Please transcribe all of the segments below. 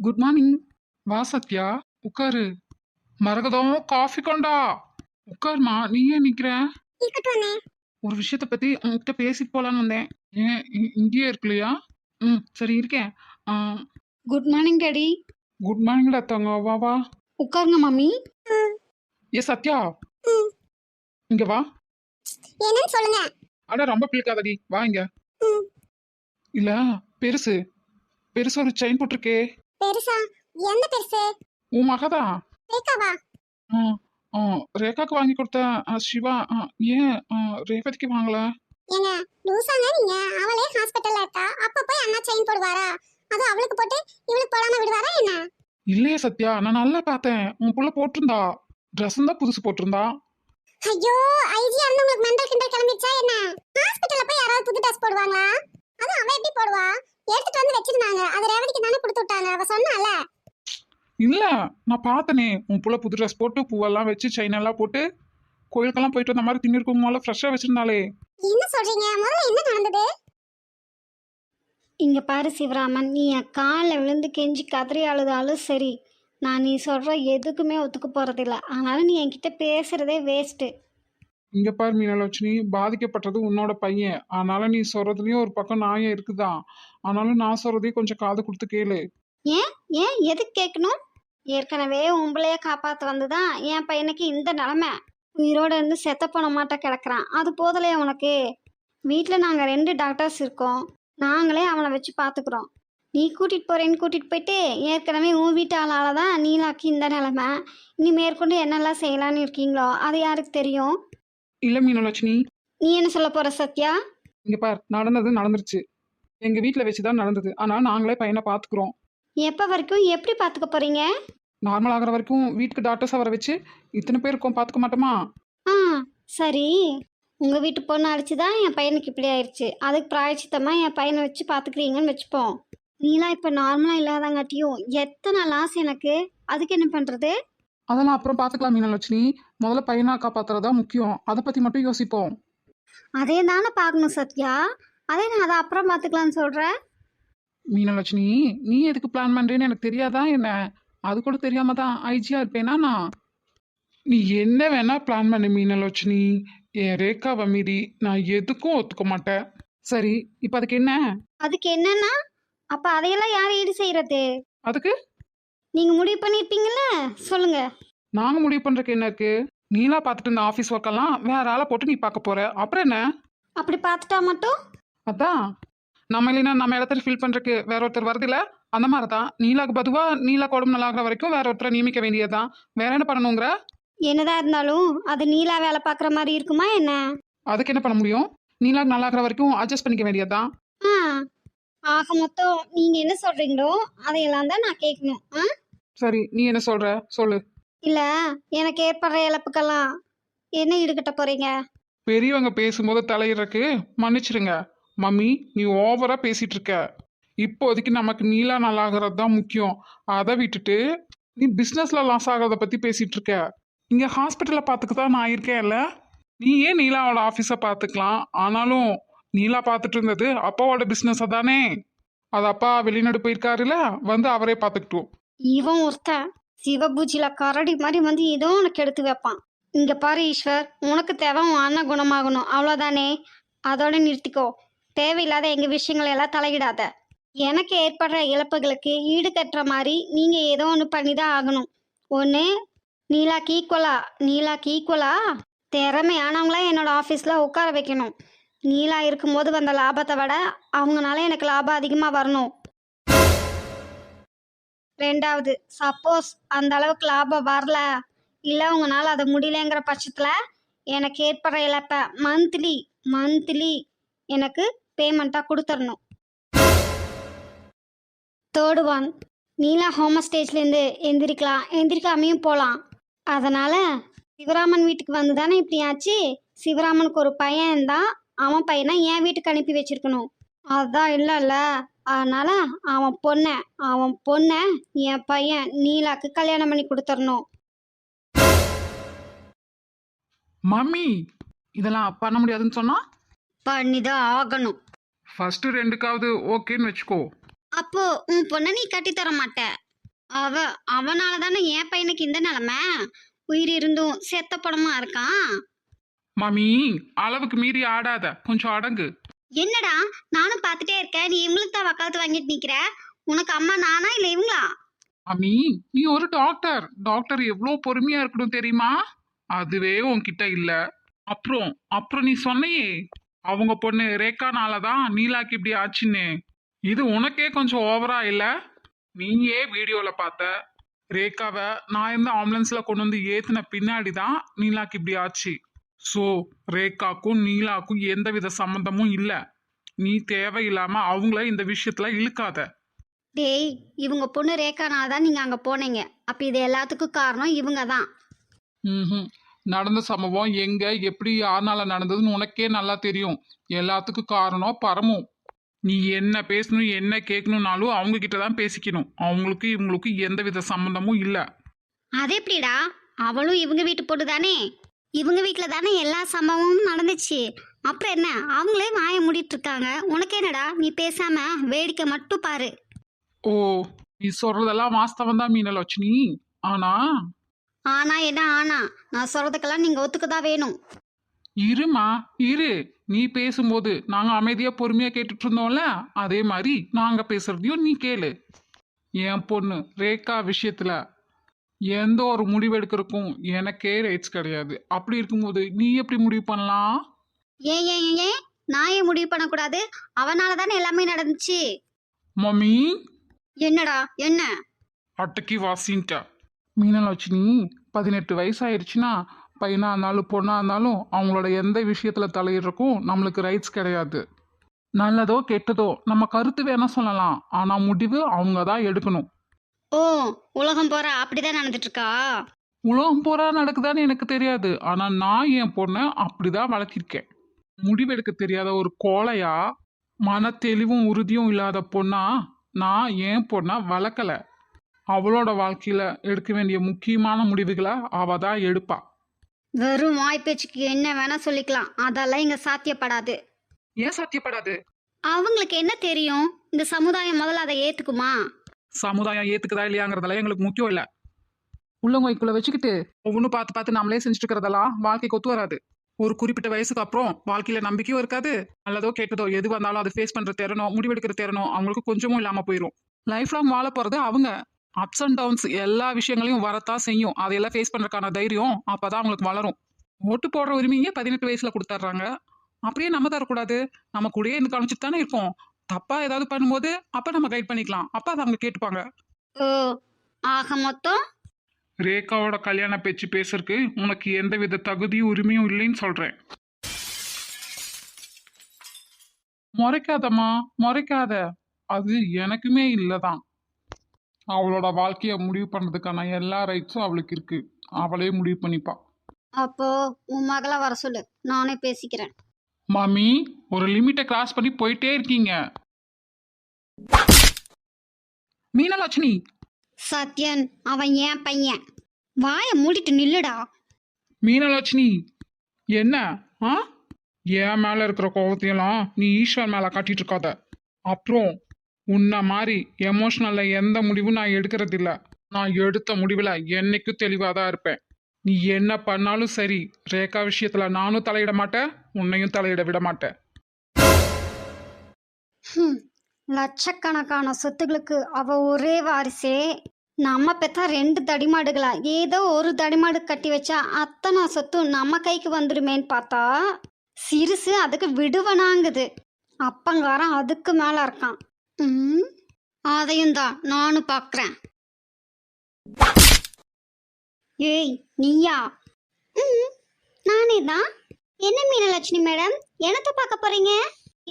Good morning வா சத்யா. உட்காரு மரகதம் coffee கொண்டா. உட்காருமா நீ ஏன் நிக்கிற ஒரு விஷயத்த பத்தி உன்கிட்ட பேசிட்டு போலான்னு வந்தேன். ஏன் இங்கேயே இருக்கலையா? ம் சரி இருக்கேன். குட் மார்னிங் டாடி குட் மார்னிங்டா தங்க வா வா. உட்காருங்க மம்மி. ஏ சத்யா. இங்க வா. என்னன்னு சொல்லுங்க. அட ரொம்ப பிள்ளைக்காதடி வா இங்க. இல்ல பெருசு. பெருசு ஒரு செயின் போட்டிருக்கே. பெருசா? எந்த பெருசு? உன் மகதா? ரேகாவா? ரேகாக்கு வாங்கி கொடுத்த சிவா ஏன் ரேவதிக்கு வாங்கல? ஏங்க லூசாங்க நீங்க. அவளே ஹாஸ்பிட்டல்ல இருக்கா. அப்ப போய் அண்ணா செயின் போடுவாரா? அது அவளுக்கு போட்டு இவளுக்கு போடாம விடுவாரா என்ன? இல்லையே சத்யா நான் நல்லா பார்த்தேன். உன் புள்ள போட்டிருந்தா. ட்ரெஸ் தான் புதுசு போட்டிருந்தா. ஐயோ ஐஜி அண்ணன் உங்களுக்கு மெண்டல் கிண்டல் கிளம்பிச்சா என்ன? ஹாஸ்பிட்டல்ல போய் யாராவது புது ட்ரெஸ் போடுவாங்களா? அது அவ எப்படி போடுவா? எடுத்துட்டு வந்து வச்சிருந்தாங்க. அது ரேவதிக்கு தானே கொடுத்து விட்டாங்க. அவ சொன்னால. இல்ல நான் பார்த்தனே. உன் புள்ள புது ட்ரெஸ் போட்டு பூவெல்லாம் வச்சு செயின் எல்லாம் போட்டு கோயிலுக்கெல்லாம் போயிட்டு வந்த மாதிரி திண்ணிருக்கும் போல ஃப்ரெஷ்ஷாக வச்சிருந்தாலே என்ன சொல்றீங்க? முதல்ல என்ன நடந்தது? இங்க பாரு சிவராமன் நீ என் காலில் விழுந்து கெஞ்சி கதறி அழுதாலும் சரி நான் நீ சொல்ற எதுக்குமே ஒத்துக்க போறதில்ல. அதனால நீ என்கிட்ட பேசுறதே வேஸ்ட்டு இங்க பாரு மீனலட்சுமி பாதிக்கப்பட்டது உன்னோட பையன். அதனால நீ சொல்றதுலயும் ஒரு பக்கம் நியாயம் இருக்குதா ஆனாலும் நான் சொல்றதையும் கொஞ்சம் காது கொடுத்து கேளு. ஏன்? ஏன்? எதுக்கு கேட்கணும் ஏற்கனவே உங்களையே காப்பாற்ற வந்து தான் என் பையனுக்கு இந்த நிலமை. உயிரோட இருந்து செத்த போன மாட்ட கிடக்குறான். அது போதலையே உனக்கு? வீட்டில் நாங்கள் ரெண்டு டாக்டர்ஸ் இருக்கோம். நாங்களே அவனை வச்சு பார்த்துக்குறோம் நீ கூட்டிகிட்டு போகிறேன்னு கூட்டிகிட்டு போயிட்டு ஏற்கனவே உன் வீட்டு ஆளால் தான் நீலாக்கு இந்த நிலமை. இனி மேற்கொண்டு என்னெல்லாம் செய்யலான்னு இருக்கீங்களோ? அது யாருக்கு தெரியும்? இல்ல மீனலட்சுமி. நீ என்ன சொல்ல போகிற சத்யா? இங்க பார் நடந்தது நடந்துருச்சு. எங்க வீட்ல வச்சுதான் நடந்தது. ஆனா நாங்களே பையனை பாத்துக்கிறோம். எப்போ வரைக்கும்? எப்படி பார்த்துக்க போகிறீங்க நார்மல் ஆகிற வரைக்கும் வீட்டுக்கு டாக்டர்ஸ் அவரை வச்சு இத்தனை பேர் இருக்கோம். பாத்துக்க மாட்டோமா? ஆ சரி. உங்கள் வீட்டு பொண்ணு அடிச்சு தான் என் பையனுக்கு இப்படி ஆயிடுச்சு அதுக்கு பிராயச்சித்தமாக என் பையனை வச்சு பார்த்துக்கிறீங்கன்னு வச்சுப்போம். நீலாம் இப்போ நார்மலாக இல்லாதங்காட்டியும் எத்தனை லாஸ் எனக்கு? அதுக்கு என்ன பண்ணுறது அதெல்லாம் அப்புறம் பாத்துக்கலாம் மீனலட்சுமி முதல்ல பையனா காப்பாத்துறதா முக்கியம். அதை பத்தி மட்டும் யோசிப்போம். அதே தானே பார்க்கணும் சத்யா. அதே நான் அதை அப்புறம் பார்த்துக்கலான்னு சொல்கிறேன் மீனலட்சுமி நீ எதுக்கு பிளான் பண்றேன்னு எனக்கு தெரியாதா என்ன? அது கூட தெரியாம தான் ஐஜியா இருப்பேனா நான்? நீ என்ன வேணா பிளான் பண்ணு மீனலட்சுமி. என் ரேகாவை மீறி நான் எதுக்கும் ஒத்துக்க மாட்டேன். சரி இப்போ அதுக்கு என்ன? அதுக்கு என்னன்னா அப்போ அதையெல்லாம் யார் ஈடு செய்கிறது அதுக்கு? நீங்கள் முடிவு பண்ணியிருப்பீங்கள்ல சொல்லுங்கள் நாங்க முடிவு பண்றதுக்கு என்ன இருக்கு? நீலா பார்த்துட்டு இருந்த ஆஃபீஸ் ஒர்க்கெல்லாம் வேற ஆளை போட்டு நீ பார்க்க போற. அப்புறம் என்ன? அப்படி பார்த்துட்டா மட்டும் அதான். நம்ம இல்லைன்னா நம்ம இடத்துல ஃபில் பண்றதுக்கு வேற ஒருத்தர் வருதுல்ல அந்த மாதிரி தான் நீலாக்கு பதுவா நீலா குழம்பு நல்லாகிற வரைக்கும் வேற ஒருத்தரை நியமிக்க வேண்டியதுதான். வேற என்ன பண்ணணுங்கிற? என்னதான் இருந்தாலும் அது நீலா வேலை பார்க்குற மாதிரி இருக்குமா என்ன? அதுக்கு என்ன பண்ண முடியும்? நீலாக்கு நல்லாகிற வரைக்கும் அட்ஜஸ்ட் பண்ணிக்க வேண்டியதுதான். ஆ. ஆக மொத்தம் நீங்க என்ன சொல்றீங்களோ அதையெல்லாம் தான் நான் கேட்கணும். ஆ? சரி நீ என்ன சொல்ற? சொல்லு. இல்ல எனக்கு ஏற்படுற இழப்புக்கெல்லாம் என்ன ஈடுகட்ட போறீங்க? பெரியவங்க பேசும்போது தலையிடறக்கு மன்னிச்சிடுங்க. மம்மி நீ ஓவரா பேசிட்டு இருக்க இப்போதைக்கு நமக்கு நீலா நல்லாகிறது தான் முக்கியம். அதை விட்டுட்டு நீ பிஸ்னஸ்ல லாஸ் ஆகிறத பத்தி பேசிட்டு இருக்க இங்க ஹாஸ்பிட்டல்ல பார்த்துக்க தான் நான் இருக்கேன்ல நீ ஏன் நீலாவோட ஆஃபீஸை பார்த்துக்கலாம் ஆனாலும் நீலா பார்த்துட்டு இருந்தது அப்பாவோட பிஸ்னஸை தானே? அது அப்பா வெளிநாடு போயிருக்காருல்ல வந்து அவரே பார்த்துக்கிட்டோம் இவன் ஒருத்த சிவபூஜில கரடி மாதிரி வந்து ஏதோ உனக்கு எடுத்து வைப்பான். இங்க பாரு ஈஸ்வர் உனக்கு தேவை உன் அண்ணன் குணமாகணும். அவ்வளோதானே அதோட நிறுத்திக்கோ. தேவையில்லாத எங்கள் விஷயங்களை எல்லாம் தலையிடாத. எனக்கு ஏற்படுற இழப்புகளுக்கு ஈடு கட்டுற மாதிரி நீங்கள் ஏதோ ஒன்று பண்ணி தான் ஆகணும். ஒன்று நீலாக்கு ஈக்குவலா நீலாக்கு ஈக்குவலா திறமையானவங்களாம் என்னோட ஆஃபீஸில் உட்கார வைக்கணும். நீலா இருக்கும்போது வந்த லாபத்தை விட அவங்கனால எனக்கு லாபம் அதிகமாக வரணும். ரெண்டாவது சப்போஸ் அந்த அளவுக்கு லாபம் வரல. இல்லை உங்களால் அதை முடியலங்கிற பட்சத்தில் எனக்கு ஏற்படுற இழப்பை மந்த்லி மந்த்லி எனக்கு பேமெண்ட்டாக கொடுத்துடணும் தேர்டு ஒன் நீலா ஹோம ஸ்டேஜ்லேருந்து எந்திரிக்கலாம். எந்திரிக்காமையும் போகலாம் அதனால் சிவராமன் வீட்டுக்கு வந்து தானே இப்படி ஆச்சு? சிவராமனுக்கு ஒரு பையன் இருந்தால் அவன் பையனை என் வீட்டுக்கு அனுப்பி வச்சிருக்கணும். அதான் இல்லைல்ல. அதனால அவன் பொண்ணை அவன் பொண்ணை என் பையன் நீலாக்கு கல்யாணம் பண்ணி கொடுத்துடணும் மம்மி இதெல்லாம் பண்ண முடியாதுன்னு சொன்னா? பண்ணிதான் ஆகணும். ஃபர்ஸ்ட் ரெண்டுக்காவது ஓகேன்னு வச்சுக்கோ. அப்போ உன் பொண்ணை நீ கட்டி தர மாட்ட. அவ அவனால தானே என் பையனுக்கு இந்த நிலமை? உயிர் இருந்தும் செத்த படமா இருக்கான் மாமி அளவுக்கு மீறி ஆடாத. கொஞ்சம் அடங்கு. என்னடா? நானும் பார்த்துட்டே இருக்கேன். நீ இவங்களுக்கு தான் வக்காலத்து வாங்கிட்டு நிக்கிற? உனக்கு அம்மா நானா இல்ல இவங்களா? மாமி நீ ஒரு டாக்டர் டாக்டர் எவ்வளோ பொறுமையா இருக்கணும் தெரியுமா? அதுவே உன்கிட்ட இல்ல. அப்புறம் அப்புறம் நீ சொன்னையே. அவங்க பொண்ணு ரேகானால தான் நீலாக்கு இப்படி ஆச்சுன்னு. இது உனக்கே கொஞ்சம் ஓவரா இல்ல? நீயே வீடியோல பார்த்த. ரேகாவை நான் இருந்த ஆம்புலன்ஸ்ல கொண்டு வந்து ஏத்துன பின்னாடி தான் நீலாக்கு இப்படி ஆச்சு. ஸோ ரேகாக்கும் நீலாக்கும் எந்தவித சம்மந்தமும் இல்ல. நீ தேவையில்லாம அவங்கள இந்த விஷயத்துல இழுக்காத. டேய் இவங்க பொண்ணு ரேகானால தான் நீங்க அங்க போனீங்க. அப்ப இது எல்லாத்துக்கும் காரணம் இவங்க தான் ம்ஹும். நடந்த சம்பவம் எங்க எப்படி யாருனால நடந்ததுன்னு உனக்கே நல்லா தெரியும். எல்லாத்துக்கும் காரணம் பரமும் நீ என்ன பேசணும் என்ன கேட்கணும்னாலும் அவங்க கிட்ட தான் பேசிக்கணும். அவங்களுக்கு இவங்களுக்கு எந்தவித சம்பந்தமும் இல்ல. அது எப்படிடா? அவளும் இவங்க வீட்டு பொண்ணு தானே? இவங்க வீட்டில் தானே எல்லா சம்பவமும் நடந்துச்சு. அப்புறம் என்ன? அவங்களே வாய மூடிட்டு இருக்காங்க. உனக்கு என்னடா? நீ பேசாம வேடிக்கை மட்டும் பாரு. ஓ நீ சொல்றதெல்லாம் வாஸ்தவம் தான் மீனலட்சுமி. ஆனா ஆனா என்ன ஆனா? நான் சொல்றதுக்கெல்லாம் நீங்க ஒத்துக்கதான் வேணும்? இருமா இரு. நீ பேசும்போது நாங்க அமைதியா பொறுமையா கேட்டுட்டு இருந்தோம்ல? அதே மாதிரி நாங்க பேசுறதையும் நீ கேளு. என் பொண்ணு ரேகா விஷயத்துல எந்த ஒரு முடிவு எடுக்கிறதுக்கும் எனக்கே ரைட்ஸ் கிடையாது. அப்படி இருக்கும்போது நீ எப்படி முடிவு பண்ணலாம்? ஏன் ஏன் ஏன், ஏன்? நான் ஏன் முடிவு பண்ணக்கூடாது? அவனால தானே எல்லாமே நடந்துச்சு? மம்மி? என்னடா? என்ன? அட்டக்கி வாசின்ட்ட. மீனலட்சுமி பதினெட்டு வயசாயிருச்சுன்னா பையனா இருந்தாலும் பொண்ணா இருந்தாலும் அவங்களோட எந்த விஷயத்துல தலையிடுறக்கும் நம்மளுக்கு ரைட்ஸ் கிடையாது. நல்லதோ கெட்டதோ நம்ம கருத்து வேணா சொல்லலாம். ஆனா முடிவு அவங்க தான் எடுக்கணும். ஓ உலகம் போற அப்படிதான் நடந்துட்டு இருக்கா உலகம் போறா நடக்குதான்னு எனக்கு தெரியாது. ஆனா நான் என் பொண்ணை அப்படிதான் வளர்த்திருக்கேன். முடிவெடுக்க தெரியாத ஒரு கோழையா மன தெளிவும் உறுதியும் இல்லாத பொண்ணா நான் என் பொண்ணை வளர்க்கல. அவளோட வாழ்க்கையில எடுக்க வேண்டிய முக்கியமான முடிவுகளை அவ தான் எடுப்பா. வெறும் வாய்ப்பேச்சுக்கு என்ன வேணா சொல்லிக்கலாம். அதெல்லாம் இங்க சாத்தியப்படாது. ஏன் சாத்தியப்படாது? அவங்களுக்கு என்ன தெரியும்? இந்த சமுதாயம் முதல்ல அதை ஏத்துக்குமா? சமுதாயம் ஏத்துக்குதா இல்லையாங்கிறதெல்லாம் எங்களுக்கு முக்கியம் இல்ல. உள்ளங்கைக்குள்ள வச்சுக்கிட்டு ஒவ்வொன்றும் பார்த்து பார்த்து நம்மளே செஞ்சுட்டு இருக்கிறதெல்லாம் வாழ்க்கைக்கு ஒத்து வராது. ஒரு குறிப்பிட்ட வயசுக்கு அப்புறம் வாழ்க்கையில நம்பிக்கையும் இருக்காது. நல்லதோ கெட்டதோ எது வந்தாலும் அதை ஃபேஸ் பண்ற திறனோ முடிவெடுக்கிற திறனோ அவங்களுக்கு கொஞ்சமும் இல்லாம போயிடும் லைஃப் லாங் வாழ போறது அவங்க. அப்ஸ் அண்ட் டவுன்ஸ் எல்லா விஷயங்களையும் வரத்தான் செய்யும். அதையெல்லாம் ஃபேஸ் பண்றதுக்கான தைரியம் அப்பதான் அவங்களுக்கு வளரும். ஓட்டு போடுற உரிமையே பதினெட்டு வயசுல கொடுத்துட்றாங்க அப்படியே நம்ம தரக்கூடாது. நம்ம கூடயே இருந்து காமிச்சிட்டு தானே இருக்கோம் தப்பா ஏதாவது பண்ணும்போது அப்ப நம்ம கைட் பண்ணிக்கலாம். அப்ப அதை அவங்க கேட்டுப்பாங்க. ஓ ஆக மொத்தம்? ரேகாவோட கல்யாண பேச்சு பேசுறதுக்கு உனக்கு எந்தவித தகுதியும் உரிமையும் இல்லைன்னு சொல்றேன். முறைக்காதம்மா முறைக்காத. அது எனக்குமே இல்லதான். அவளோட வாழ்க்கைய முடிவு பண்றதுக்கான எல்லா ரைட்ஸும் அவளுக்கு இருக்கு. அவளே முடிவு பண்ணிப்பா. அப்போ உன் மகளை வர சொல்லு. நானே பேசிக்கிறேன். மாமி ஒரு லிமிட்டை கிராஸ் பண்ணி போயிட்டே இருக்கீங்க. மீனலட்சுமி சத்யன் அவன் ஏன் பையன். வாயை மூடிட்டு நில்லுடா. மீனலட்சுமி என்ன? ஆ? என் மேல இருக்கிற கோவத்தையெல்லாம் நீ ஈஸ்வர் மேல காட்டிட்டு இருக்காத. அப்புறம் உன்னை மாதிரி எமோஷ்னலில் எந்த முடிவும் நான் எடுக்கிறதில்ல. நான் எடுத்த முடிவில் என்னைக்கும் தெளிவாக தான் இருப்பேன். நீ என்ன பண்ணாலும் சரி ரேகா விஷயத்தில் நானும் தலையிட மாட்டேன் உன்னையும் தலையிட விட மாட்டேன். லட்சக்கணக்கான சொத்துகளுக்கு அவ ஒரே வாரிசே. நம்ம பெத்தா ரெண்டு தடிமாடுகளா? ஏதோ ஒரு தடிமாடு கட்டி வச்சா அத்தனை சொத்தும் நம்ம கைக்கு வந்துடுமேன்னு பார்த்தா சிறுசு அதுக்கு விடுவனாங்குது. அப்பங்காரன் அதுக்கு மேலே இருக்கான். ம், அதையும் தான் நானும் பார்க்குறேன் ஏய் நீயா? ம் நானே தான். என்ன மீனலட்சுமி மேடம்? என்னத்தை பார்க்க போறீங்க?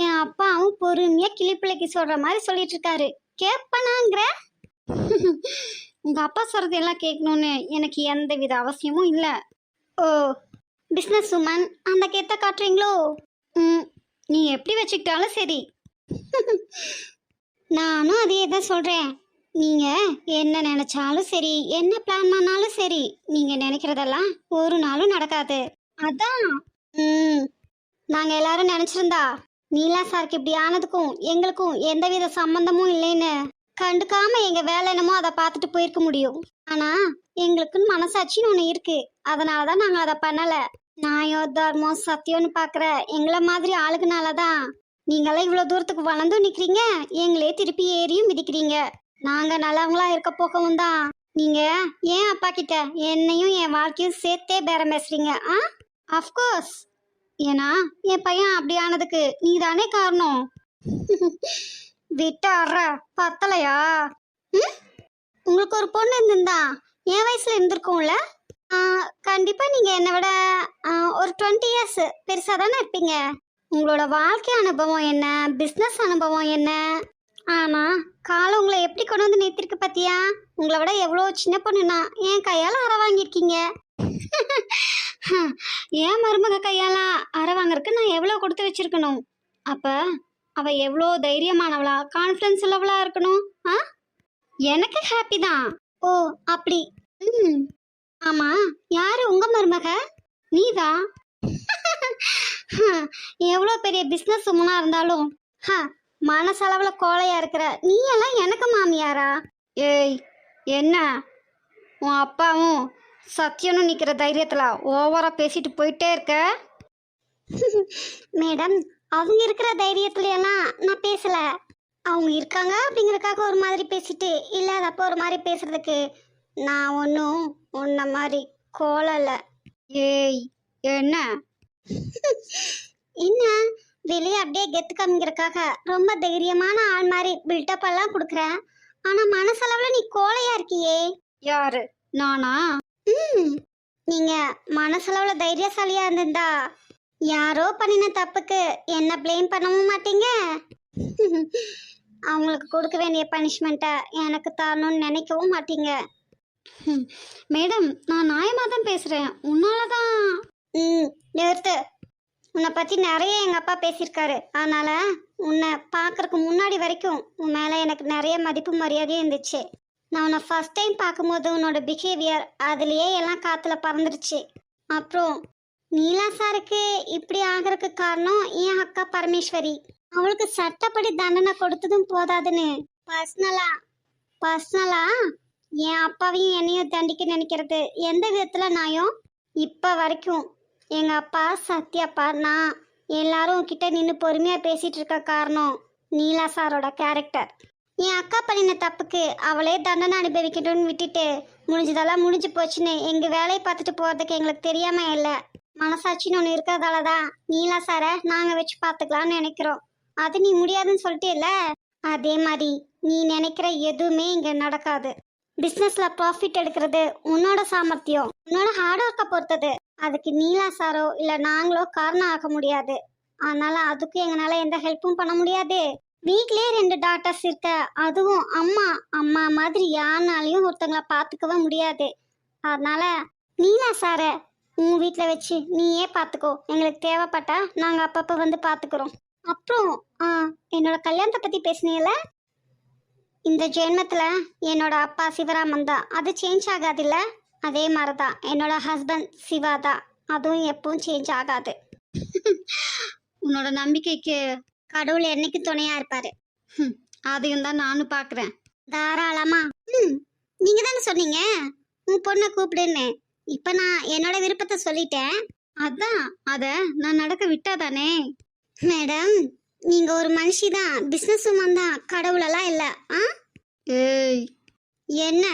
என் அப்பாவும் பொறுமையாக கிளிப்பிள்ளைக்கு சொல்கிற மாதிரி சொல்லிட்டு இருக்காரு. கேட்பனாங்கிற உங்கள் அப்பா சொல்கிறது எல்லாம் கேட்கணும்னு எனக்கு எந்த வித அவசியமும் இல்லை. ஓ பிஸ்னஸ் உமன் அந்த கேத்த காட்டுறீங்களோ? ம் நீ எப்படி வச்சுக்கிட்டாலும் சரி. நானும் அதே தான் சொல்கிறேன் நீங்கள் என்ன நினச்சாலும் சரி என்ன பிளான் பண்ணாலும் சரி நீங்கள் நினைக்கிறதெல்லாம் ஒரு நாளும் நடக்காது. அதான். ம். நாங்கள் எல்லாரும் நினச்சிருந்தா நீலா சாருக்கு இப்படி ஆனதுக்கும் எங்களுக்கும் எந்தவித சம்மந்தமும் இல்லைன்னு கண்டுக்காம எங்க வேலை என்னமோ அதை பார்த்துட்டு போயிருக்க முடியும். ஆனா எங்களுக்குன்னு மனசாட்சின்னு ஒன்று இருக்கு. அதனால தான் நாங்கள் அதை பண்ணலை. நியாயம் தர்மம் சத்தியம்னு பார்க்குற எங்களை மாதிரி ஆளுக்குனால தான் நீங்களாம் இவ்வளோ தூரத்துக்கு வளர்ந்தும் நிற்கிறீங்க எங்களே திருப்பி ஏறியும் மிதிக்கிறீங்க. நாங்கள் நல்லவங்களா இருக்க போகவும் தான். நீங்கள் ஏன் அப்பா கிட்ட என்னையும் என் வாழ்க்கையும் சேர்த்தே பேரம் பேசுறீங்க ஆ? அஃப்கோர்ஸ் ஏன்னா என் பையன் அப்படி ஆனதுக்கு நீ தானே காரணம். விட்டாடுற பத்தலையா? ம்? உங்களுக்கு ஒரு பொண்ணு இருந்திருந்தா என் வயசுல இருந்திருக்கும்ல? கண்டிப்பாக நீங்கள் என்னை விட ஒரு டுவெண்ட்டி இயர்ஸ் பெருசாக தானே இருப்பீங்க? உங்களோட வாழ்க்கை அனுபவம் என்ன? பிஸ்னஸ் அனுபவம் என்ன? ஆனா கால உங்களை எப்படி கொண்டு வந்து நிறுத்திருக்கு பாத்தியா? உங்களை விட எவ்வளோ சின்ன பொண்ணுனா என் கையால் அற வாங்கியிருக்கீங்க? ஏன் மருமக கையால அற வாங்குறதுக்கு நான் எவ்வளோ கொடுத்து வச்சிருக்கணும்? அப்ப அவ எவ்வளோ தைரியமானவளா கான்ஃபிடன்ஸ் உள்ளவளா இருக்கணும்? ஆ? எனக்கு ஹாப்பி தான். ஓ அப்படி. ம். ஆமா யாரு உங்க மருமக? நீதான் எவ்வளோ பெரிய பிஸ்னஸ் உமனா இருந்தாலும் ஹ, மனசளவில் கோழையா இருக்கிற நீ எல்லாம் எனக்கு மாமியாரா? ஏய் என்ன? உன் அப்பாவும் சத்தியனும் நிற்கிற தைரியத்தில் ஓவராக பேசிட்டு போயிட்டே இருக்க? மேடம் அவங்க இருக்கிற தைரியத்துல எல்லாம் நான் பேசல. அவங்க இருக்காங்க அப்படிங்கிறக்காக ஒரு மாதிரி பேசிட்டு இல்லாதப்ப ஒரு மாதிரி பேசுறதுக்கு நான் ஒன்றும் உன்ன மாதிரி கோலல ஏய் என்ன? என்ன? வெளியே அப்படியே கெத்து காமிக்கிறதுக்காக ரொம்ப தைரியமான ஆள் மாதிரி பில்டப் எல்லாம் கொடுக்குறேன் ஆனா மனசளவுல நீ கோலையா இருக்கியே. யாரு? நானா? ம். நீங்க மனசளவுல தைரியசாலியா இருந்திருந்தா யாரோ பண்ணின தப்புக்கு என்ன ப்ளேம் பண்ணவும் மாட்டீங்க? அவங்களுக்கு கொடுக்க வேண்டிய பனிஷ்மெண்ட்டை எனக்கு தரணும்னு நினைக்கவும் மாட்டீங்க. மேடம் நான் நியாயமாக தான் பேசுகிறேன் உன்னால தான் ம். நிறுத்து உன்னை பற்றி நிறைய எங்கள் அப்பா பேசியிருக்காரு. அதனால் உன்னை பார்க்குறக்கு முன்னாடி வரைக்கும் உன் மேலே எனக்கு நிறைய மதிப்பு மரியாதையும் இருந்துச்சு. நான் உன்னை ஃபஸ்ட் டைம் பார்க்கும்போது உன்னோட பிஹேவியர் அதுலேயே எல்லாம் காற்றுல பறந்துருச்சு. அப்புறம் நீலா சாருக்கு இப்படி ஆகிறதுக்கு காரணம் என் அக்கா பரமேஸ்வரி. அவளுக்கு சட்டப்படி தண்டனை கொடுத்ததும் போதாதுன்னு. பர்சனலா பர்சனலா என் அப்பாவையும் என்னையும் தண்டிக்க நினைக்கிறது. எந்த விதத்தில் நாயும் இப்போ வரைக்கும் எங்கள் அப்பா சத்யாப்பா நான் எல்லாரும் கிட்ட நின்று பொறுமையாக பேசிகிட்டு இருக்க காரணம் நீலா சாரோட கேரக்டர் என் அக்கா பண்ணின தப்புக்கு அவளே தண்டனை அனுபவிக்கணும்னு விட்டுட்டு முடிஞ்சதெல்லாம் முடிஞ்சு போச்சுன்னு எங்கள் வேலையை பார்த்துட்டு போகிறதுக்கு எங்களுக்கு தெரியாமல் இல்லை. மனசாட்சின்னு ஒன்று இருக்கிறதால தான் நீலா சாரை நாங்கள் வச்சு பார்த்துக்கலாம்னு நினைக்கிறோம். அது நீ முடியாதுன்னு சொல்லிட்டேல்ல? அதே மாதிரி நீ நினைக்கிற எதுவுமே இங்கே நடக்காது. பிஸ்னஸில் ப்ராஃபிட் எடுக்கிறது உன்னோட சாமர்த்தியம் உன்னோட ஹார்ட் ஒர்க்கை பொறுத்தது. அதுக்கு நீலா சாரோ இல்லை நாங்களோ காரணம் ஆக முடியாது. அதனால அதுக்கு எங்களால எந்த ஹெல்ப்பும் பண்ண முடியாது. வீட்லயே ரெண்டு டாக்டர்ஸ் இருக்க அதுவும் அம்மா. அம்மா மாதிரி யாருனாலையும் ஒருத்தங்கள பார்த்துக்கவே முடியாது. அதனால நீலா சாரை உன் வீட்டில் வச்சு நீயே பார்த்துக்கோ எங்களுக்கு தேவைப்பட்டா நாங்கள் அப்பப்போ வந்து பார்த்துக்குறோம் அப்புறம் ஆ, என்னோட கல்யாணத்தை பற்றி பேசுனீங்கல்ல? இந்த ஜென்மத்தில் என்னோட அப்பா சிவராமன் தான். அது சேஞ்ச் ஆகாதுல்ல? அதே மாதிரி தான் என்னோட ஹஸ்பண்ட் சிவா தான் அதுவும் எப்பவும் சேஞ்ச் ஆகாது. உன்னோட நம்பிக்கைக்கு கடவுள் என்னைக்கு துணையா இருப்பாரு? அதையும் தான் நானும் பார்க்குறேன் தாராளமா. ம் நீங்க தானே சொன்னீங்க? உன் பொண்ணை கூப்பிடுன்னு. இப்ப நான் என்னோட விருப்பத்தை சொல்லிட்டேன். அதான் அத நான் நடக்க விட்டாதானே? மேடம் நீங்க ஒரு மனுஷி தான். பிசினஸ் உமன் தான். கடவுளெல்லாம் இல்ல. ஆ? ஏய். என்ன?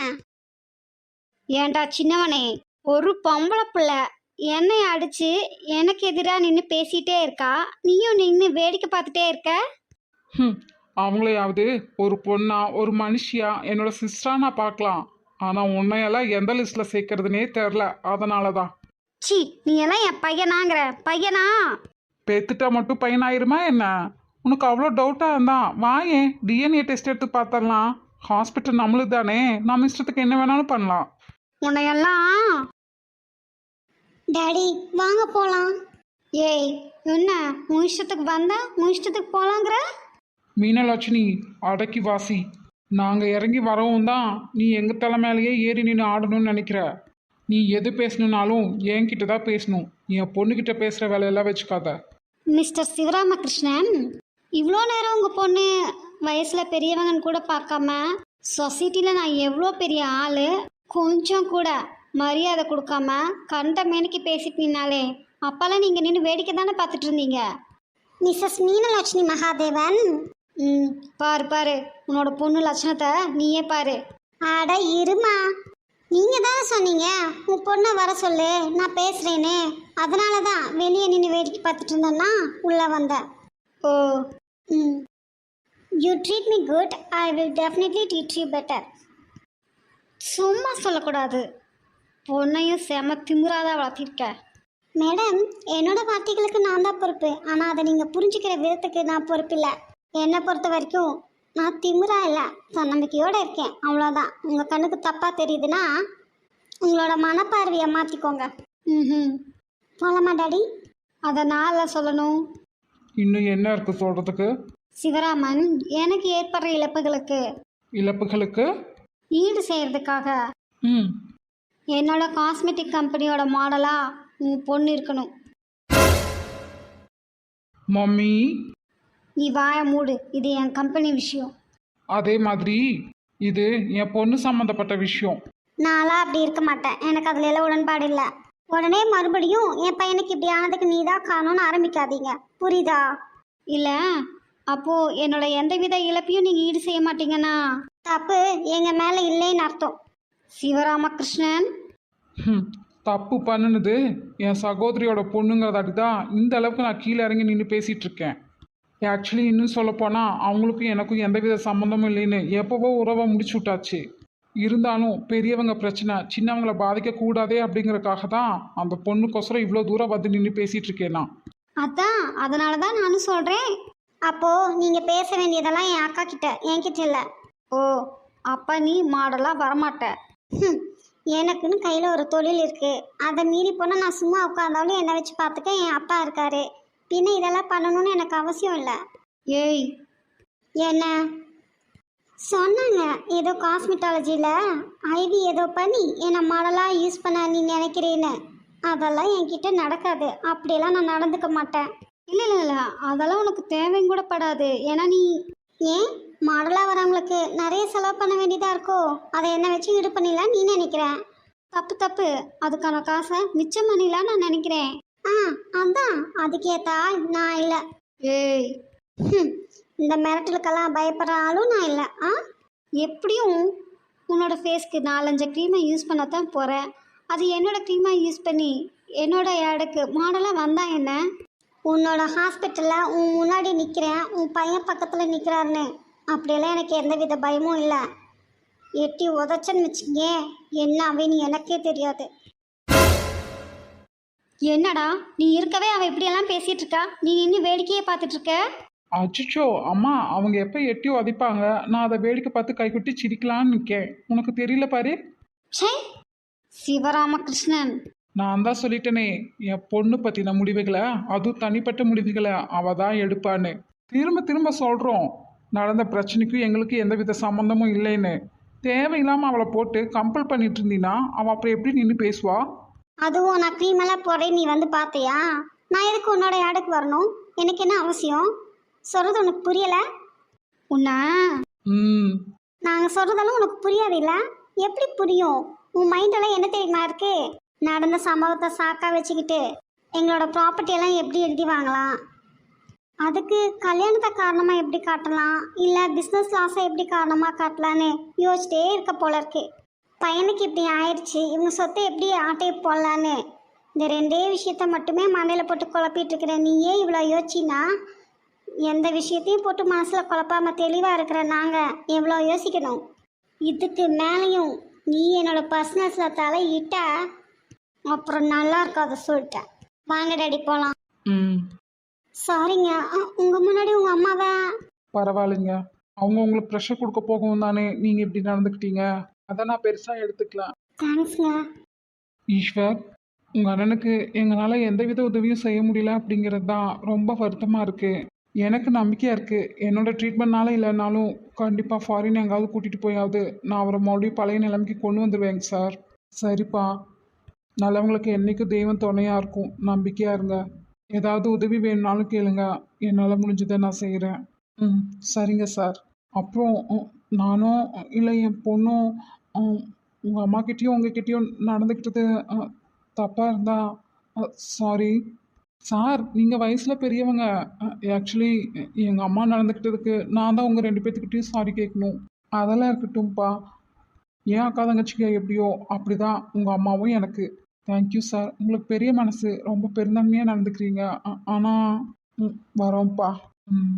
ஏண்டா சின்னவனே? ஒரு பொம்பளை பிள்ளை. என்னை அடிச்சு எனக்கு எதிராக நின்று பேசிட்டே இருக்கா? நீயும் நின்று வேடிக்கை பார்த்துட்டே இருக்க? ஹம், அவங்களையாவது ஒரு பொண்ணா ஒரு மனுஷியா? என்னோட சிஸ்டரா நான் பார்க்கலாம். ஆனா உன்னையெல்லாம் எந்த லிஸ்ட்ல சேர்க்கறதுனே தெரில. அதனால தான் சி நீ எல்லாம் என் பையனாங்கிற. பையனா? பெத்துட்டா மட்டும் பையனாயிருமா என்ன? உனக்கு அவ்வளோ டவுட்டாக இருந்தா வாயேன் டிஎன்ஏ டெஸ்ட் எடுத்து பார்த்தரலாம் ஹாஸ்பிட்டல் நம்மளுது தானே நம்ம இஷ்டத்துக்கு என்ன வேணாலும் பண்ணலாம். உன்னையெல்லாம். டாடி வாங்க போலாம். ஏய் என்ன உன் இஷ்டத்துக்கு வந்தா உன் இஷ்டத்துக்கு போலாங்கிற? மீனலட்சுமி அடக்கி வாசி. நாங்கள் இறங்கி வரவும் தான் நீ எங்கள் தலை மேலேயே ஏறி நின்று ஆடணும்னு நினைக்கிற. நீ எது பேசணுன்னாலும் என்கிட்ட தான் பேசணும். என் பொண்ணுக்கிட்ட பேசுகிற வேலையெல்லாம் வச்சுக்காத. மிஸ்டர் சிவராமகிருஷ்ணன் இவ்வளோ நேரம் உங்கள் பொண்ணு வயசில் பெரியவங்கன்னு கூட பார்க்காம சொசைட்டியில் நான் எவ்வளோ பெரிய ஆள்? கொஞ்சம் கூட மரியாதை கொடுக்காம கண்ட மேனிக்கு பேசிட்டு நின்னாலே அப்போல்லாம் நீங்கள் நின்று வேடிக்கை தானே பார்த்துட்டு இருந்தீங்க? மிஸ்ஸஸ் மீனலட்சுமி மகாதேவன்? ம் பாரு பாரு. உன்னோட பொண்ணு லட்சணத்தை நீயே பாரு. அட இருமா. நீங்க தானே சொன்னீங்க? உன் பொண்ணை வர சொல்லு. நான் பேசுறேனே. அதனால தான் வெளியே நின்று வேடிக்கை பார்த்துட்டு இருந்தேன்னா உள்ள வந்தேன். ஓ. ம். You treat me good I will definitely treat you better சும்மா சொல்லக்கூடாது. பொண்ணையும் செம திமிராத வளர்த்திருக்க. மேடம் என்னோட வார்த்தைகளுக்கு நான் தான் பொறுப்பு. ஆனால் அதை நீங்கள் புரிஞ்சுக்கிற விதத்துக்கு நான் பொறுப்பில்லை. என்னை பொறுத்த வரைக்கும் நான் திமிரா இல்லை. தன்னம்பிக்கையோடு இருக்கேன். அவ்வளோதான் உங்கள் கண்ணுக்கு தப்பாக தெரியுதுன்னா உங்களோட மனப்பார்வையை மாற்றிக்கோங்க ம் போகலாமா டாடி? அதை நான் சொல்லணும். இன்னும் என்ன இருக்கு சொல்றதுக்கு? சிவராமன் எனக்கு ஏற்படுற இழப்புகளுக்கு. இழப்புகளுக்கு? ஈடு செய்யறதுக்காக. ம். என்னோட காஸ்மெட்டிக் கம்பெனியோட மாடலா உன் பொண்ணு இருக்கணும். மம்மி. நீ வாய மூடு. இது என் கம்பெனி விஷயம். அதே மாதிரி இது என் பொண்ணு சம்மந்தப்பட்ட விஷயம். நான்லாம் அப்படி இருக்க மாட்டேன். எனக்கு அதுல எல்லாம் உடன்பாடு இல்லை. உடனே மறுபடியும் என் பையனுக்கு இப்படி ஆனதுக்கு நீ தான் காரணம்னு ஆரம்பிக்காதீங்க. புரியுதா? இல்லை. அப்போ என்னோட எந்தவித இழப்பையும் நீங்கள் ஈடு செய்ய மாட்டீங்கன்னா? தப்பு எங்கள் மேலே இல்லைன்னு அர்த்தம். சிவராமகிருஷ்ணன்? ஹம், தப்பு பண்ணுனது என் சகோதரியோட பொண்ணுங்கிறதாட்டி தான் இந்த அளவுக்கு நான் கீழே இறங்கி நின்று பேசிட்டு இருக்கேன் ஆக்சுவலி இன்னும் சொல்லப்போனால் அவங்களுக்கும் எனக்கும் எந்தவித சம்மந்தமும் இல்லைன்னு எப்போவோ உறவை முடிச்சு விட்டாச்சு இருந்தாலும் பெரியவங்க பிரச்சனை சின்னவங்களை பாதிக்கக்கூடாதே அப்படிங்கறக்காக தான் அந்த பொண்ணுக்கோசரம் இவ்வளோ தூரம் வந்து நின்று பேசிட்டு இருக்கேன் நான் அதான் அதனால தான் நானும் சொல்கிறேன் அப்போ நீங்க பேச வேண்டியதெல்லாம் என் அக்கா கிட்ட என்கிட்ட இல்ல. ஓ அப்போ நீ மாடலாக வரமாட்ட. எனக்குன்னு கையில ஒரு தொழில் இருக்கு. அதை மீறி போனா நான் சும்மா உட்காந்தாலும் என்னை வச்சு பார்த்துக்க என் அப்பா இருக்காரு. பின்ன இதெல்லாம் பண்ணணும்னு எனக்கு அவசியம் இல்லை. ஏய். என்ன? சொன்னாங்க ஏதோ காஸ்மெட்டாலஜியில் ஐவி ஏதோ பண்ணி என்னை மாடலாக யூஸ் பண்ண நீ நினைக்கிறேன்னு. அதெல்லாம் என்கிட்ட நடக்காது. அப்படியெல்லாம் நான் நடந்துக்க மாட்டேன். இல்லை இல்லை இல்லை அதெல்லாம் உனக்கு தேவையும் கூட படாது. ஏன்னா நீ ஏன்? மாடலாக வரவங்களுக்கு நிறைய செலவு பண்ண வேண்டியதாக இருக்கோ? அதை என்ன வச்சு ஈடு பண்ணிடலாம் நீ நினைக்கிறேன் தப்பு தப்பு. அதுக்கான காசை மிச்சம் பண்ணிடலாம் நான் நினைக்கிறேன். ஆ அதான். அதுக்கேத்தா நான் இல்லை. ஏய். இந்த மிரட்டலுக்கெல்லாம் பயப்படுற ஆளும் நான் இல்லை. ஆ? எப்படியும் உன்னோட ஃபேஸ்க்கு நாலஞ்சு க்ரீமை யூஸ் பண்ண தான் போகிறேன் அது என்னோட க்ரீமாக யூஸ் பண்ணி என்னோட ஆடுக்கு மாடலாக வந்தா என்ன? உன்னோட ஹாஸ்பிட்டலில் உன் முன்னாடி நிற்கிறேன் உன் பையன் பக்கத்தில் நிற்கிறாருன்னு அப்படியெல்லாம் எனக்கு எந்தவித பயமும் இல்லை. எட்டி உதச்சன்னு வச்சுங்க என்ன அவன்னு எனக்கே தெரியாது. என்னடா நீ இருக்கவே அவள் இப்படியெல்லாம் பேசிகிட்டு இருக்கா? நீ இன்னும் வேடிக்கையே பார்த்துட்டு இருக்க? அச்சோ அம்மா அவங்க எப்போ எட்டி உதைப்பாங்க? நான் அதை வேடிக்கை பார்த்து கைக்குட்டி சிரிக்கலான்னு நிற்கேன் உனக்கு தெரியல பாரு. ச்சே சிவராமகிருஷ்ணன். நான் தான் சொல்லிட்டேனே என் பொண்ணு பற்றின முடிவுகளை அதுவும் தனிப்பட்ட முடிவுகளை அவ தான் எடுப்பான்னு. திரும்ப திரும்ப சொல்கிறோம் நடந்த பிரச்சனைக்கும் எங்களுக்கு எந்தவித சம்மந்தமும் இல்லைன்னு. தேவையில்லாமல் அவளை போட்டு கம்பல் பண்ணிட்டு இருந்தீன்னா அவள் அப்புறம் எப்படி நின்று பேசுவா? அதுவும் நான் க்ரீம் எல்லாம் போடுறேன் நீ வந்து பார்த்தியா நான் எதுக்கு உன்னோட இடக்கு வரணும்? எனக்கு என்ன அவசியம்? சொல்கிறது உனக்கு புரியலை? உன்னை? ம். நாங்கள் சொல்கிறதெல்லாம் உனக்கு புரியாது இல்லை எப்படி புரியும்? உன் மைண்டெல்லாம் என்ன தெரியுமா இருக்கு? நடந்த சம்பவத்தை சாக்கா வச்சுக்கிட்டு எங்களோட ப்ராப்பர்ட்டி எல்லாம் எப்படி எழுதி வாங்கலாம்? அதுக்கு கல்யாணத்தை காரணமாக எப்படி காட்டலாம்? இல்லை பிஸ்னஸ் லாஸை எப்படி காரணமாக காட்டலான்னு யோசிச்சிட்டே இருக்க போல இருக்கு. பையனுக்கு இப்படி ஆயிடுச்சு இவங்க சொத்தை எப்படி ஆட்டையை போடலான்னு இந்த ரெண்டே விஷயத்த மட்டுமே மண்டையில் போட்டு குழப்பிட்டு இருக்கிற நீயே இவ்வளோ யோசிச்சின்னா எந்த விஷயத்தையும் போட்டு மனசில் குழப்பாம தெளிவாக இருக்கிற நாங்கள் எவ்வளோ யோசிக்கணும்? இதுக்கு மேலேயும் நீ என்னோட பர்சனல்ஸில் தலையிட்டால் அப்புறம் நல்லா இருக்காது சொல்லிட்டேன். வாங்க டாடி போகலாம் ம். சாரிங்க உங்கள் முன்னாடி உங்கள் அம்மாவை? பரவாயில்லைங்க. அவங்க உங்களுக்கு ப்ரெஷர் கொடுக்க போகவும் தானே நீங்கள் இப்படி நடந்துக்கிட்டீங்க. அதை நான் பெருசாக எடுத்துக்கலாம் தேங்க்ஸ்ங்க ஈஸ்வர் உங்கள் அண்ணனுக்கு எங்களால் எந்தவித உதவியும் செய்ய முடியல அப்படிங்கிறது தான் ரொம்ப வருத்தமாக இருக்குது எனக்கு நம்பிக்கையாக இருக்குது என்னோட ட்ரீட்மெண்ட்னால இல்லைனாலும் கண்டிப்பாக ஃபாரின் எங்காவது கூட்டிகிட்டு போயாவது நான் அவரை மறுபடியும் பழைய நிலைமைக்கு கொண்டு வந்துடுவேங்க சார் சரிப்பா. நல்லவங்களுக்கு என்றைக்கும் தெய்வம் துணையாக இருக்கும். நம்பிக்கையாக இருங்க. ஏதாவது உதவி வேணும்னாலும் கேளுங்க. என்னால் முடிஞ்சதை நான் செய்கிறேன் ம் சரிங்க சார். அப்புறம் நானும் இல்லை என் பொண்ணும் உங்கள் அம்மாக்கிட்டேயும் உங்ககிட்டயும் நடந்துக்கிட்டது தப்பாக இருந்தா சாரி. சார் நீங்கள் வயசில் பெரியவங்க. ஆக்சுவலி எங்கள் அம்மா நடந்துக்கிட்டதுக்கு நான் தான் உங்கள் ரெண்டு பேர்த்துக்கிட்டையும் சாரி கேட்கணும். அதெல்லாம் இருக்கட்டும்ப்பா. ஏன் அக்கா தங்கச்சிங்க எப்படியோ அப்படி தான் உங்கள் அம்மாவும் எனக்கு. தேங்க்யூ சார் உங்களுக்கு பெரிய மனசு ரொம்ப பெருந்தன்மையாக நடந்துக்கிறீங்க. ஆனால் ம் வரோம்ப்பா. ம்.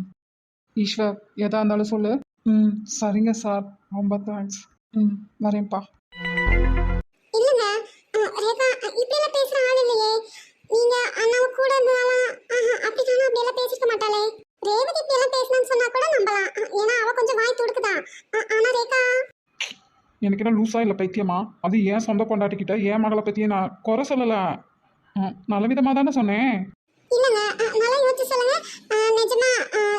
ஈஸ்வர் எதா இருந்தாலும் சொல்லு. ம் சரிங்க சார் ரொம்ப தேங்க்ஸ் ம் வரேன்ப்பா. இல்லைங்க. அஹ், ரேகா அஹ், இப்படியெல்லாம் பேசுற ஆள் இல்லையே. நீங்க அண்ணாவை கூட இருந்ததால அப்படி சொன்னா அப்படியெல்லாம் பேசிக்க மாட்டாளே. ரேவதி இப்படியெல்லாம் பேசணும்னு சொன்னா கூட நம்பலாம். அஹ், ஏன்னா அவ கொஞ்சம் வாய் துடுக்குதான் அஹ், ரேகா எனக்கு என்ன லூஸா இல்லை பைத்தியமா? அது ஏன் சொந்த பொண்டாட்டிக்கிட்ட ஏன் மகளை பற்றியே நான் குறை சொல்லலை. நல்ல விதமாக தானே சொன்னேன். இல்லைங்க நல்லா யோசிச்சு சொல்லுங்க. நிஜமா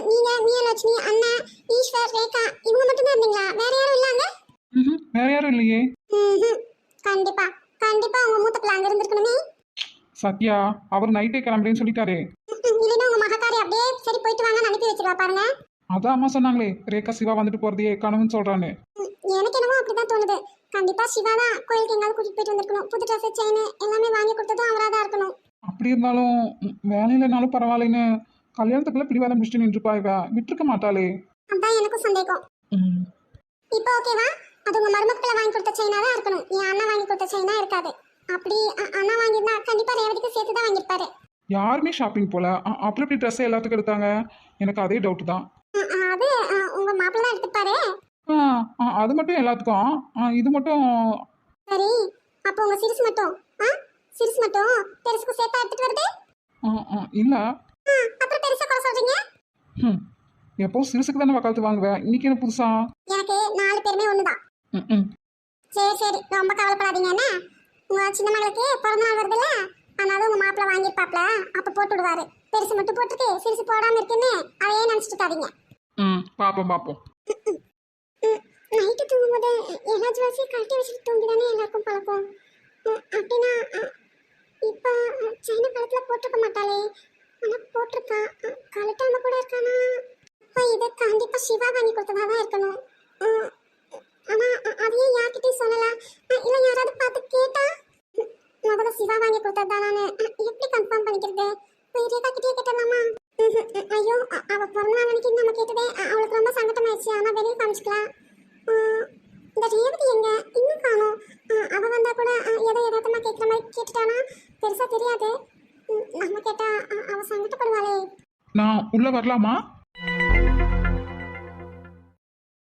நீங்க மீனலட்சுமி அண்ணன் ஈஸ்வர் ரேகா இவங்க மட்டும் தான் இருந்தீங்களா? வேற யாரும் இல்லாங்க வேற யாரும் இல்லையே. கண்டிப்பா கண்டிப்பா உங்க மூத்த பிள்ளை அங்க இருந்திருக்கணுமே. சத்யா அவர் நைட்டே கிளம்புறேன்னு சொல்லிட்டாரே. இல்லைன்னா உங்க மகக்காரி அப்படியே சரி போயிட்டு வாங்கன்னு அனுப்பி வச்சிருவா பாருங்க. அதான் அம்மா சொன்னாங்களே ரேகா சிவா வந்துட்டு போறதையே கனவுன்னு சொல்றான்னு. எனக்கு என்னமோ அப்படிதான் தோணுது. கண்டிப்பா சிவா தான் கோயிலுக்கு எங்காவது கூட்டிட்டு போயிட்டு வந்திருக்கணும். புது ட்ரெஸ் செயின் எல்லாமே வாங்கி கொடுத்ததும் அவரா தான் இருக்கணும். அப்படி இருந்தாலும் வேலையிலனாலும் பரவாயில்லைன்னு கல்யாணத்துக்குள்ள பிடிவாதம் முடிச்சுட்டு நின்றுப்பா இவ. விட்டுருக்க மாட்டாளே. அதான் எனக்கும் சந்தேகம். இப்போ ஓகேவா அது உங்க மருமக்களை வாங்கி கொடுத்த செயினா தான் இருக்கணும். என் அண்ணா வாங்கி கொடுத்த செயினா இருக்காது. அப்படி அண்ணா வாங்கியிருந்தா கண்டிப்பா ரேவதிக்கு சேர்த்து தான் வாங்கியிருப்பாரு. யாருமே ஷாப்பிங் போல. அப்புறம் எப்படி ட்ரெஸ் எல்லாத்துக்கும் எடுத்தாங்க? எனக்கு அதே டவுட் தான். அது உங்க மாப்பிள்ள தான் எடுத்துப்பாரு அது மட்டும் எல்லாத்துக்கும். இது மட்டும் சரி அப்போ உங்க சிரிசு மட்டும். ஆ சிரிசு மட்டும். பெருசுக்கு சேர்த்தா எடுத்துட்டு வருது? இல்ல. அப்புறம் பெருசா குறை சொல்றீங்க? எப்போ சிறுசுக்கு தானே வக்காலத்து வாங்குவேன் இன்னைக்கு என்ன புதுசா? எனக்கு நாலு பேருமே ஒண்ணுதான். சரி சரி ரொம்ப கவலைப்படாதீங்க என்ன? உங்க சின்ன மகளுக்கு பிறந்த நாள் வருதுல்ல? அதனால உங்க மாப்பிள்ள வாங்கியிருப்பாப்ல. அப்ப போட்டு விடுவாரு. பெருசு மட்டும் போட்டுருக்கு சிறுசு போடாம இருக்குன்னு அதையே நினைச்சிட்டு இருக்காதீங்க. ம் பார்ப்போம் பார்ப்போம் நைட்டு தூங்கும்போது எல்லா ஜுவல்ஸையும் கழட்டி வச்சுட்டு தூங்கிதானே எல்லாருக்கும் பழக்கம். அஹ், அப்படின்னா அஹ், இப்போ அஹ், சைனா காலத்துல போட்டிருக்க மாட்டாளே. ஆனா போட்டிருக்கா. அஹ், கழட்டாம கூட இருக்கானா? அப்ப இது கண்டிப்பா சிவா வாங்கி கொடுத்ததா தான் இருக்கணும். அஹ், ஆனா அஹ், அதையே யார்கிட்டயும் சொல்லல. அஹ், இல்ல யாராவது பார்த்து கேட்டா முதல்ல சிவா வாங்கி கொடுத்தது தானே எப்படி கன்ஃபார்ம் பண்ணிக்கிறது? போய் ரேகா கிட்டே கேட்டலாமா ம்ஹும். ஐயோ அவ பிறந்த நாள் நம்ம கேட்டதே அவளுக்கு ரொம்ப சங்கடமாயிடுச்சு ஆனா வெளியே காமிச்சுக்கலாம். இந்த ரேவதி எங்க? இன்னும் காணும். அவ வந்தா கூட ஆஹ் ஏதோ யதார்த்தமா கேட்குற மாதிரி கேட்டுட்டானா? பெருசா தெரியாது. நம்ம கேட்டா அவ சங்கடப்படுவாளே நான் உள்ள வரலாமா?